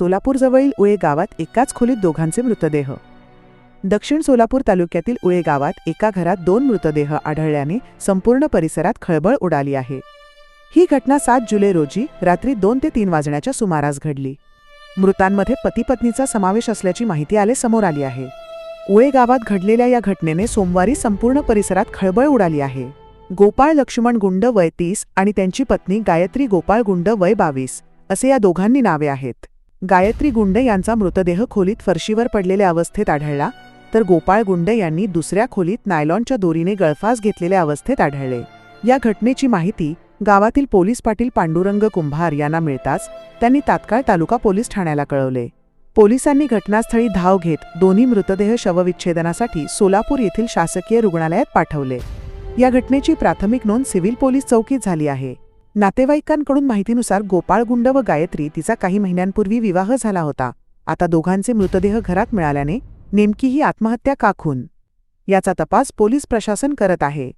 सोलापूरजवळील उळे गावात एकाच खोलीत दोघांचे मृतदेह. दक्षिण सोलापूर तालुक्यातील उळे गावात एका घरात दोन मृतदेह आढळल्याने संपूर्ण परिसरात खळबळ उडाली आहे. ही घटना सात जुलै रोजी रात्री दोन ते तीन वाजण्याच्या सुमारास घडली. मृतांमध्ये पती पत्नीचा समावेश असल्याची माहिती आले समोर आली आहे. उळे गावात घडलेल्या या घटनेने सोमवारी संपूर्ण परिसरात खळबळ उडाली आहे. गोपाळ लक्ष्मण गुंड वय तीस आणि त्यांची पत्नी गायत्री गोपाळ गुंड वय बावीस असे या दोघांनी नावे आहेत. गायत्री गुंडे यांचा मृतदेह खोलीत फरशीवर पडलेल्या अवस्थेत आढळला तर गोपाळ गुंडे यांनी दुसऱ्या खोलीत नायलॉनच्या दोरीने गळफास घेतलेल्या अवस्थेत आढळले. या घटनेची माहिती गावातील पोलीस पाटील पांडुरंग कुंभार यांना मिळताच त्यांनी तात्काळ तालुका पोलीस ठाण्याला कळवले. पोलिसांनी घटनास्थळी धाव घेत दोन्ही मृतदेह शवविच्छेदनासाठी सोलापूर येथील शासकीय रुग्णालयात पाठवले. या घटनेची प्राथमिक नोंद सिव्हिल पोलीस चौकीत झाली आहे. नातेवाईकांकडून माहितीनुसार गोपाळगुंड व गायत्री तिचा काही महिन्यांपूर्वी विवाह झाला होता. आता दोघांचे मृतदेह घरात मिळाल्याने नेमकी ही आत्महत्या का खून? याचा तपास पोलीस प्रशासन करत आहे.